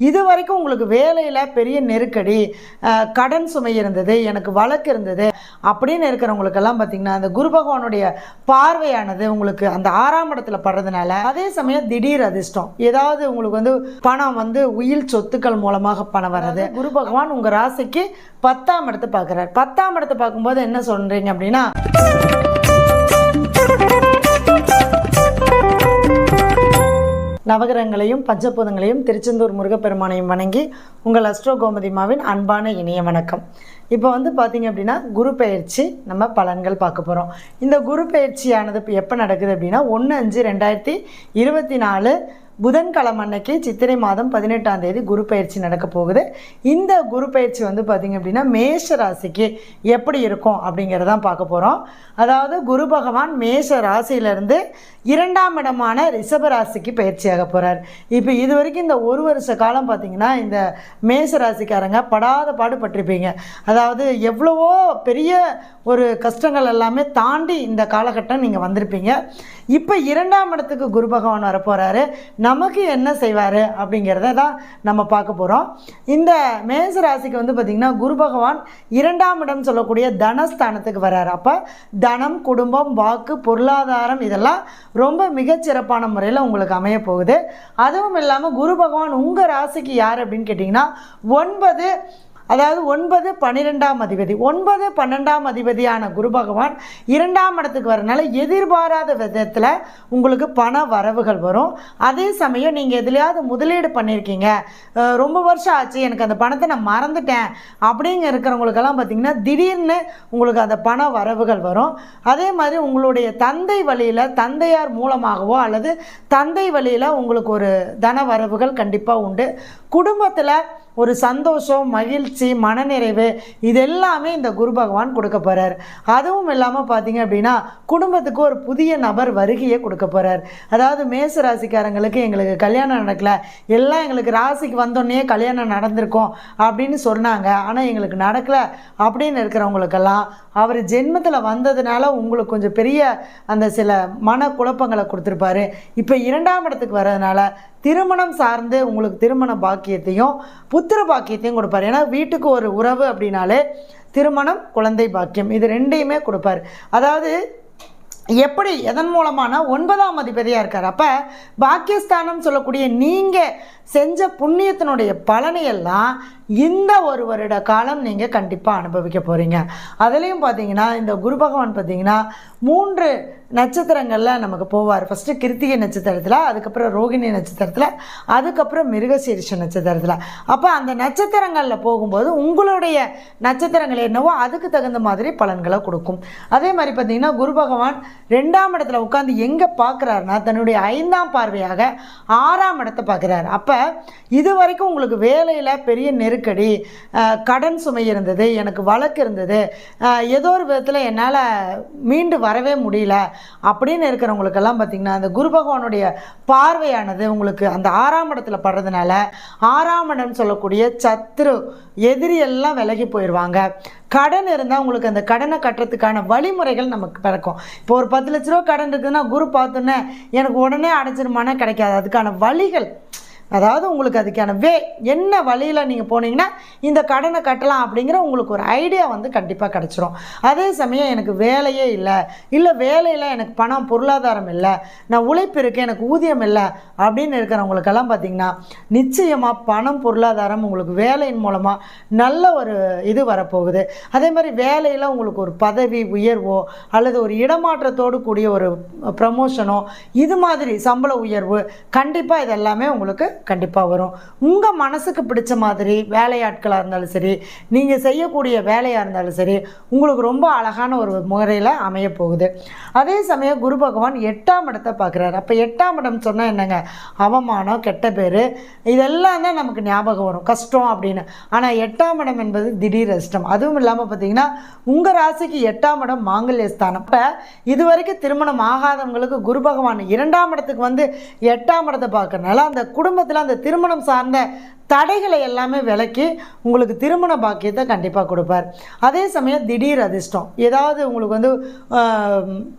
இது வரைக்கும் உங்களுக்கு வேலையில் பெரிய நெருக்கடி கடன் சுமை இருந்தது எனக்கு வழக்கு இருந்தது அப்படின்னு இருக்கிறவங்களுக்கெல்லாம் பார்த்தீங்கன்னா அந்த குரு பகவானுடைய பார்வையானது உங்களுக்கு அந்த ஆறாம் இடத்துல படுறதுனால அதே சமயம் திடீர் அதிர்ஷ்டம். ஏதாவது உங்களுக்கு வந்து பணம் வந்து உயில் சொத்துக்கள் மூலமாக பணம் வர்றது. குரு பகவான் உங்கள் ராசிக்கு பத்தாம் இடத்தை பார்க்குறாரு பத்தாம் இடத்தை பார்க்கும்போது என்ன சொல்கிறீங்க அப்படின்னா நவகிரகங்களையும் பஞ்சபூதங்களையும் திருச்செந்தூர் முருகப்பெருமானையும் வணங்கி உங்கள் அஸ்ட்ரோ கோமதிமாவின் அன்பான இனிய வணக்கம். இப்போ வந்து பார்த்தீங்க அப்படின்னா குரு பயிற்சி நம்ம பலன்கள் பார்க்க போகிறோம் இந்த குரு பயிற்சியானது இப்போ எப்போ நடக்குது அப்படின்னா ஒன்று அஞ்சு ரெண்டாயிரத்தி இருபத்தி நாலு புதன்கிழமை அன்னைக்கு சித்திரை மாதம் பதினெட்டாம் தேதி குரு பயிற்சி நடக்க போகுது. இந்த குரு பயிற்சி வந்து பார்த்திங்க அப்படின்னா மேஷ ராசிக்கு எப்படி இருக்கும் அப்படிங்கிறதான் பார்க்க போகிறோம் அதாவது குரு பகவான் மேஷ ராசியிலேருந்து இரண்டாம் இடமான ரிஷப ராசிக்கு பயிற்சியாக போகிறார் இப்போ இது வரைக்கும் இந்த ஒரு வருஷ காலம் பார்த்திங்கன்னா இந்த மேஷ ராசிக்காரங்க படாத பாடுபட்டிருப்பீங்க. அதாவது எவ்வளவோ பெரிய ஒரு கஷ்டங்கள் எல்லாமே தாண்டி இந்த காலகட்டம் நீங்கள் வந்திருப்பீங்க. இப்போ இரண்டாம் இடத்துக்கு குரு பகவான் வரப்போகிறாரு நமக்கு என்ன செய்வார் அப்படிங்கிறத தான் நம்ம பார்க்க போகிறோம் இந்த மேச ராசிக்கு வந்து பார்த்திங்கன்னா குரு பகவான் இரண்டாம் இடம் சொல்லக்கூடிய தனஸ்தானத்துக்கு வர்றாரு அப்போ தனம் குடும்பம் வாக்கு பொருளாதாரம் இதெல்லாம் ரொம்ப மிகச்சிறப்பான முறையில் உங்களுக்கு அமைய போகுது. அதுவும் இல்லாமல் குரு பகவான் உங்கள் ராசிக்கு யார் அப்படின்னு கேட்டிங்கன்னா ஒன்பது அதாவது ஒன்பது பன்னிரெண்டாம் அதிபதி. ஒன்பது பன்னெண்டாம் அதிபதியான குரு பகவான் இரண்டாம் இடத்துக்கு வரனால எதிர்பாராத விதத்தில் உங்களுக்கு பண வரவுகள் வரும். அதே சமயம் நீங்கள் எதுலையாவது முதலீடு பண்ணியிருக்கீங்க ரொம்ப வருஷம் ஆச்சு எனக்கு அந்த பணத்தை நான் மறந்துட்டேன் அப்படிங்க இருக்கிறவங்களுக்கெல்லாம் பார்த்தீங்கன்னா திடீர்னு உங்களுக்கு அந்த பண வரவுகள் வரும். அதே மாதிரி உங்களுடைய தந்தை வழியில் தந்தையார் மூலமாகவோ அல்லது தந்தை வழியில் உங்களுக்கு ஒரு தன வரவுகள் கண்டிப்பாக உண்டு. குடும்பத்தில் ஒரு சந்தோஷம் மகிழ்ச்சி மனநிறைவு இது எல்லாமே இந்த குரு பகவான் கொடுக்க போகிறார் அதுவும் இல்லாமல் பார்த்தீங்க அப்படின்னா குடும்பத்துக்கு ஒரு புதிய நபர் வருகையை கொடுக்க போகிறார் அதாவது மேச ராசிக்காரங்களுக்கு எங்களுக்கு கல்யாணம் நடக்கல எல்லாம் எங்களுக்கு ராசிக்கு வந்தோடனே கல்யாணம் நடந்திருக்கும் அப்படின்னு சொன்னாங்க. ஆனால் எங்களுக்கு நடக்கல அப்படின்னு இருக்கிறவங்களுக்கெல்லாம் அவர் ஜென்மத்தில் வந்ததுனால உங்களுக்கு கொஞ்சம் பெரிய அந்த சில மன குழப்பங்களை கொடுத்துருப்பாரு. இப்போ இரண்டாம் இடத்துக்கு வர்றதுனால திருமணம் சார்ந்து உங்களுக்கு திருமண பாக்கியத்தையும் புத்திர பாக்கியத்தையும் கொடுப்பார். ஏன்னா வீட்டுக்கு ஒரு உறவு அப்படின்னாலே திருமணம் குழந்தை பாக்கியம். இது ரெண்டையுமே கொடுப்பார். அதாவது எப்படி எதன் மூலமான ஒன்பதாம் அதிபதியாக இருக்கார். அப்போ பாக்கியஸ்தானம் சொல்லக்கூடிய நீங்கள் செஞ்ச புண்ணியத்தினுடைய பலனையெல்லாம் இந்த ஒரு வருட காலம் நீங்கள் கண்டிப்பாக அனுபவிக்க போகிறீங்க அதுலேயும் பார்த்தீங்கன்னா இந்த குரு பகவான் பார்த்தீங்கன்னா மூன்று நட்சத்திரங்களில் நமக்கு போவார். ஃபஸ்ட்டு கிருத்திகை நட்சத்திரத்தில் அதுக்கப்புறம் ரோகிணி நட்சத்திரத்தில் அதுக்கப்புறம் மிருகசீரிஷ நட்சத்திரத்தில். அப்போ அந்த நட்சத்திரங்களில் போகும்போது உங்களுடைய நட்சத்திரங்கள் என்னவோ அதுக்கு தகுந்த மாதிரி பலன்களை கொடுக்கும். அதே மாதிரி பார்த்தீங்கன்னா குரு பகவான் ரெண்டாம் இடத்துல உட்காந்து எங்கே பார்க்குறாருன்னா தன்னுடைய ஐந்தாம் பார்வையாக ஆறாம் இடத்தை பார்க்குறாரு அப்போ இது வரைக்கும் உங்களுக்கு வேலையில் பெரிய நெருக்கடி கடன் சுமை இருந்தது எனக்கு வழக்கு இருந்தது ஏதோ ஒரு விதத்தில் என்னால் மீண்டு வரவே முடியல அப்படின்னு இருக்கிறவங்களுக்கெல்லாம் பார்த்திங்கன்னா அந்த குரு பகவானுடைய பார்வையானது உங்களுக்கு அந்த ஆறாம் இடத்துல படுறதுனால ஆறாம் இடம் சொல்லக்கூடிய சத்ரு எதிரி எல்லாம் விலகி போயிடுவாங்க கடன் இருந்தால் உங்களுக்கு அந்த கடனை கட்டுறதுக்கான வழிமுறைகள் நமக்கு பிறக்கும். இப்போ ஒரு பத்து லட்ச ரூபா கடன் இருக்குதுன்னா குரு பார்த்தோன்னே எனக்கு உடனே அடைச்சிருமானா கிடைக்காது. அதுக்கான வழிகள் அதாவது உங்களுக்கு அதுக்கான வே என்ன வழியில் நீங்கள் போனீங்கன்னா இந்த கடனை கட்டலாம் அப்படிங்கிற உங்களுக்கு ஒரு ஐடியா வந்து கண்டிப்பாக கிடச்சிரும். அதே சமயம் எனக்கு வேலையே இல்லை இல்லை வேலையில் எனக்கு பணம் பொருளாதாரம் இல்லை நான் உழைப்பு இருக்கேன் எனக்கு ஊதியம் இல்லை அப்படின்னு இருக்கிறவங்களுக்கெல்லாம் பார்த்தீங்கன்னா நிச்சயமாக பணம் பொருளாதாரம் உங்களுக்கு வேலையின் மூலமாக நல்ல ஒரு இது வரப்போகுது. அதே மாதிரி வேலையில் உங்களுக்கு ஒரு பதவி உயர்வோ அல்லது ஒரு இடமாற்றத்தோடு கூடிய ஒரு ப்ரமோஷனோ இது மாதிரி சம்பள உயர்வு கண்டிப்பாக இதெல்லாமே உங்களுக்கு கண்டிப்பாக வரும். உங்கள் மனசுக்கு பிடிச்ச மாதிரி வேலையாட்களாக இருந்தாலும் சரி நீங்கள் செய்யக்கூடிய வேலையாக இருந்தாலும் சரி உங்களுக்கு ரொம்ப அழகான ஒரு முறையில் அமைய போகுது. அதே சமயம் குரு பகவான் எட்டாம் இடத்தை பார்க்குறாரு. அப்போ எட்டாம் இடம் சொன்னால் என்னங்க? அவமானம் கெட்ட பேர் இதெல்லாம் தான் நமக்கு ஞாபகம் வரும். கஷ்டம் அப்படின்னு. ஆனால் எட்டாம் இடம் என்பது திடீர் அஷ்டம் அதுவும் இல்லாமல் பார்த்தீங்கன்னா உங்கள் ராசிக்கு எட்டாம் இடம் மாங்கல்ய ஸ்தானம். இப்போ இது வரைக்கும் திருமணம் ஆகாதவங்களுக்கு குரு பகவான் இரண்டாம் இடத்துக்கு வந்து எட்டாம் இடத்தை பார்க்கறனால அந்த குடும்பத்தில் அந்த திருமணம் சார்ந்த தடைகளை எல்லாமே விலக்கி உங்களுக்கு திருமண பாக்கியத்தை கண்டிப்பாக கொடுப்பார். அதே சமயம் திடீர் அதிர்ஷ்டம். ஏதாவது உங்களுக்கு வந்து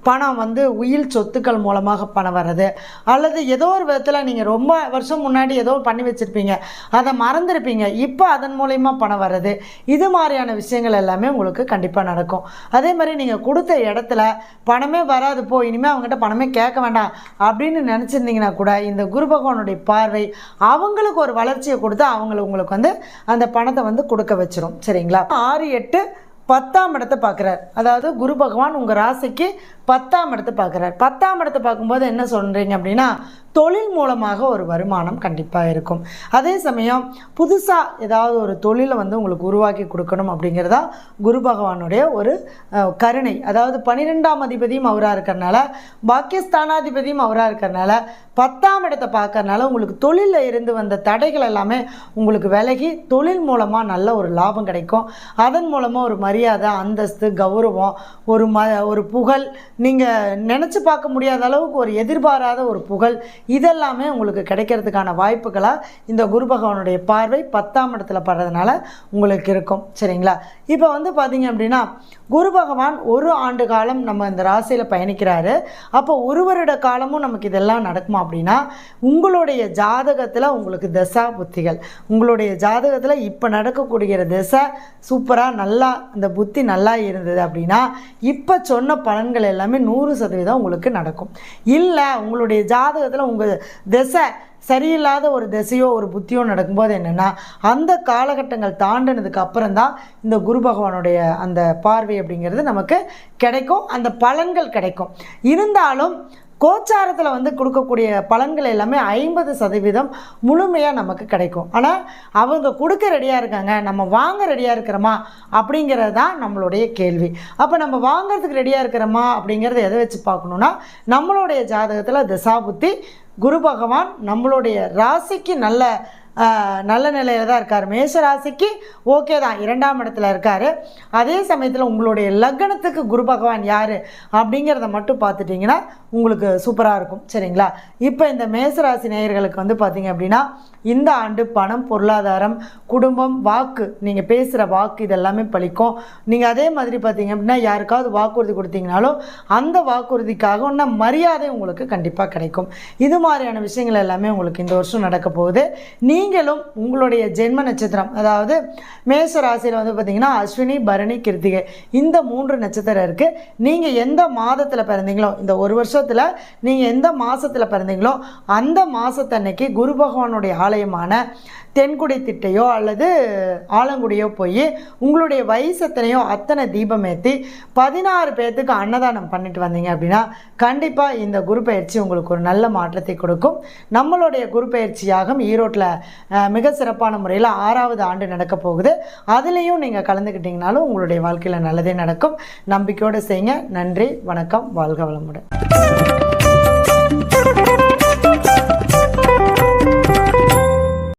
பணம் வந்து உயில் சொத்துக்கள் மூலமாக பணம் வர்றது அல்லது ஏதோ ஒரு விதத்தில் நீங்கள் ரொம்ப வருஷம் முன்னாடி ஏதோ பண்ணி வச்சுருப்பீங்க. அதை மறந்துருப்பீங்க. இப்போ அதன் மூலயமா பணம் வர்றது இது மாதிரியான விஷயங்கள் எல்லாமே உங்களுக்கு கண்டிப்பாக நடக்கும். அதே மாதிரி நீங்கள் கொடுத்த இடத்துல பணமே வராது போ இனிமேல் அவங்ககிட்ட பணமே கேட்க வேண்டாம் அப்படின்னு நினச்சிருந்தீங்கன்னா கூட இந்த குரு பகவானுடைய பார்வை அவங்களுக்கு ஒரு வளர்ச்சியை கொடுத்து அவங்கள உங்களுக்கு வந்து அந்த பணத்தை வந்து கொடுக்க வச்சிரும். சரிங்களா? ஆறு எட்டு பத்தாம் இடத்தை பார்க்குறார். அதாவது குரு பகவான் உங்கள் ராசிக்கு பத்தாம் இடத்தை பார்க்குறார். பத்தாம் இடத்தை பார்க்கும்போது என்ன சொல்கிறீங்க அப்படின்னா தொழில் மூலமாக ஒரு வருமானம் கண்டிப்பாக இருக்கும். அதே சமயம் புதுசாக ஏதாவது ஒரு தொழிலை வந்து உங்களுக்கு உருவாக்கி கொடுக்கணும் அப்படிங்கிறதா குரு பகவானுடைய ஒரு கருணை. அதாவது பன்னிரெண்டாம் அதிபதியும் அவராக இருக்கிறனால பாக்கியஸ்தானாதிபதியும் அவராக இருக்கிறனால பத்தாம் இடத்தை பார்க்கறனால உங்களுக்கு தொழிலில் இருந்து வந்த தடைகள் எல்லாமே உங்களுக்கு விலகி தொழில் மூலமாக நல்ல ஒரு லாபம் கிடைக்கும். அதன் மூலமாக ஒரு மரியாதை அந்தஸ்து கௌரவம் ஒரு ம ஒரு புகழ் நீங்கள் நினச்சி பார்க்க முடியாத அளவுக்கு ஒரு எதிர்பாராத ஒரு புகழ் இதெல்லாமே உங்களுக்கு கிடைக்கிறதுக்கான வாய்ப்புகளாக இந்த குரு பகவானுடைய பார்வை பத்தாம் இடத்துல படுறதுனால உங்களுக்கு இருக்கும். சரிங்களா? இப்போ வந்து பார்த்தீங்க அப்படின்னா குரு பகவான் ஒரு ஆண்டு காலம் நம்ம இந்த ராசியில் பயணிக்கிறாரு. அப்போ ஒரு வருட காலமும் நமக்கு இதெல்லாம் நடக்குமா அப்படின்னா உங்களுடைய ஜாதகத்தில் உங்களுக்கு தசா புத்திகள். உங்களுடைய ஜாதகத்தில் இப்போ நடக்கக்கூடிய திசை சூப்பராக நல்லா அந்த புத்தி நல்லா இருந்தது அப்படின்னா இப்போ சொன்ன பலன்கள் எல்லாமே நூறு சதவீதம் உங்களுக்கு நடக்கும். இல்லை உங்களுடைய ஜாதகத்தில் உங்கள் திசை சரியில்லாத ஒரு திசையோ ஒரு புத்தியோ நடக்கும்போது என்னென்னா அந்த காலகட்டங்கள் தாண்டினதுக்கு அப்புறம் தான் இந்த குரு பகவானுடைய அந்த பார்வை அப்படிங்கிறது நமக்கு கிடைக்கும். அந்த பலன்கள் கிடைக்கும். இருந்தாலும் கோச்சாரத்தில் வந்து கொடுக்கக்கூடிய பலன்கள் எல்லாமே ஐம்பது சதவீதம் முழுமையாக நமக்கு கிடைக்கும். ஆனால் அவங்க கொடுக்க ரெடியாக இருக்காங்க நம்ம வாங்க ரெடியாக இருக்கிறோமா அப்படிங்கிறது தான் நம்மளுடைய கேள்வி. அப்போ நம்ம வாங்குறதுக்கு ரெடியாக இருக்கிறோமா அப்படிங்கிறத எதை வச்சு பார்க்கணுன்னா நம்மளுடைய ஜாதகத்தில் திசாபுத்தி குரு பகவான் நம்மளுடைய ராசிக்கு நல்ல நல்ல நிலையில் தான் இருக்கார். மேஷ ராசிக்கு ஓகே தான். இரண்டாம் இடத்துல இருக்கார். அதே சமயத்தில் உங்களுடைய லக்னத்துக்கு குரு பகவான் யார் அப்படிங்கிறத மட்டும் பார்த்துட்டிங்கன்னா உங்களுக்கு சூப்பராக இருக்கும். சரிங்களா? இப்போ இந்த மேசராசி நேயர்களுக்கு வந்து பார்த்தீங்க அப்படின்னா இந்த ஆண்டு பணம் பொருளாதாரம் குடும்பம் வாக்கு நீங்கள் பேசுகிற வாக்கு இதெல்லாமே பழிக்கும். நீங்கள் அதே மாதிரி பார்த்தீங்க அப்படின்னா யாருக்காவது வாக்குறுதி கொடுத்தீங்கனாலும் அந்த வாக்குறுதிக்காக உன்ன மரியாதை உங்களுக்கு கண்டிப்பாக கிடைக்கும். இது மாதிரியான விஷயங்கள் எல்லாமே உங்களுக்கு இந்த வருஷம் நடக்க போகுது. நீங்களும் உங்களுடைய ஜென்ம நட்சத்திரம் அதாவது மேச ராசியில் வந்து பார்த்தீங்கன்னா அஸ்வினி பரணி கிருத்திகை இந்த மூன்று நட்சத்திரம் இருக்குது நீங்கள் எந்த மாதத்தில் பிறந்தீங்களோ இந்த ஒரு வருஷத்தில் நீங்கள் எந்த மாதத்தில் பிறந்தீங்களோ அந்த மாதத்தன்னைக்கு குரு பகவானுடைய ஆலயமான தென்குடி திட்டையோ அல்லது ஆலங்குடியோ போய் உங்களுடைய வயசு எத்தனையோ அத்தனை தீபம் ஏற்றி பதினாறு பேர்த்துக்கு அன்னதானம் பண்ணிட்டு வந்தீங்க அப்படின்னா கண்டிப்பாக இந்த குரு பயிற்சி உங்களுக்கு ஒரு நல்ல மாற்றத்தை கொடுக்கும். நம்மளுடைய குரு பயிற்சி யாகம் ஈரோட்டில் மிக சிறப்பான முறையில் ஆறாவது ஆண்டு நடக்க போகுது. அதுலேயும் நீங்கள் கலந்துக்கிட்டீங்கனாலும் உங்களுடைய வாழ்க்கையில் நல்லதே நடக்கும். நம்பிக்கையோடு செய்யுங்க. நன்றி வணக்கம் வாழ்க வளமுடன்.